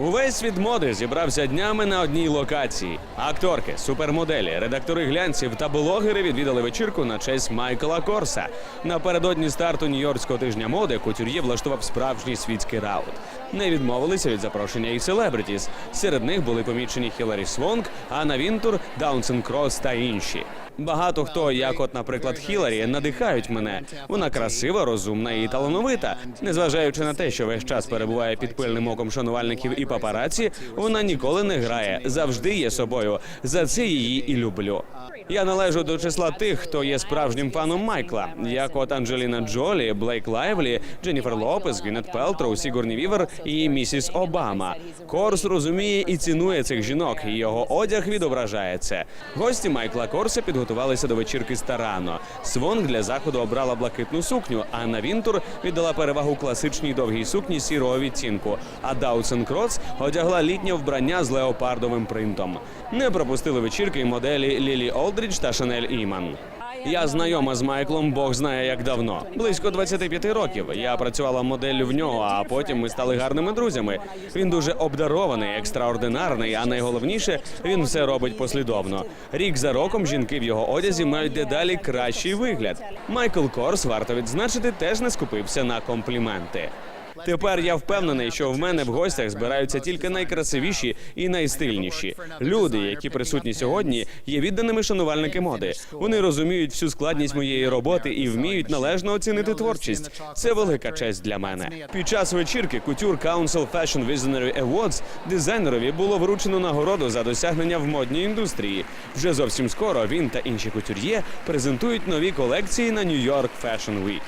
Увесь світ моди зібрався днями на одній локації. Акторки, супермоделі, редактори глянців та блогери відвідали вечірку на честь Майкла Корса. Напередодні старту Нью-Йоркського тижня моди кутюр'є влаштував справжній світський раут. Не відмовилися від запрошення і селебритіс. Серед них були помічені Хіларі Свонг, Анна Вінтур, Даунсен Крос та інші. Багато хто, як от, наприклад, Хіларі, надихають мене. Вона красива, розумна і талановита. Незважаючи на те, що весь час перебуває під пильним оком шанувальників і папараці, вона ніколи не грає, завжди є собою. За це її і люблю. Я належу до числа тих, хто є справжнім фаном Майкла, як от Анджеліна Джолі, Блейк Лайвлі, Дженніфер Лопес, Гвінет Пелтроу, Сігурні Вівер і місіс Обама. Корс розуміє і цінує цих жінок, і його одяг відображає це. Гості Майкла Корса підготувалися до вечірки старано. Свонг для заходу обрала блакитну сукню. Анна Вінтур віддала перевагу класичній довгій сукні сірого відтінку. А Даусен Кроц одягла літнє вбрання з леопардовим принтом. Не пропустили вечірки моделі Лілі Олдрідж та Шанель Іман. Я знайома з Майклом, Бог знає як давно. Близько 25 років. Я працювала моделлю в нього, а потім ми стали гарними друзями. Він дуже обдарований, екстраординарний, а найголовніше, він все робить послідовно. Рік за роком жінки в його одязі мають дедалі кращий вигляд. Майкл Корс, варто відзначити, теж не скупився на компліменти. Тепер я впевнений, що в мене в гостях збираються тільки найкрасивіші і найстильніші люди, які присутні сьогодні, є відданими шанувальники моди. Вони розуміють всю складність моєї роботи і вміють належно оцінити творчість. Це велика честь для мене. Під час вечірки Couture Council Fashion Visionary Awards дизайнерові було вручено нагороду за досягнення в модній індустрії. Вже зовсім скоро він та інші кутюр'є презентують нові колекції на New York Fashion Week.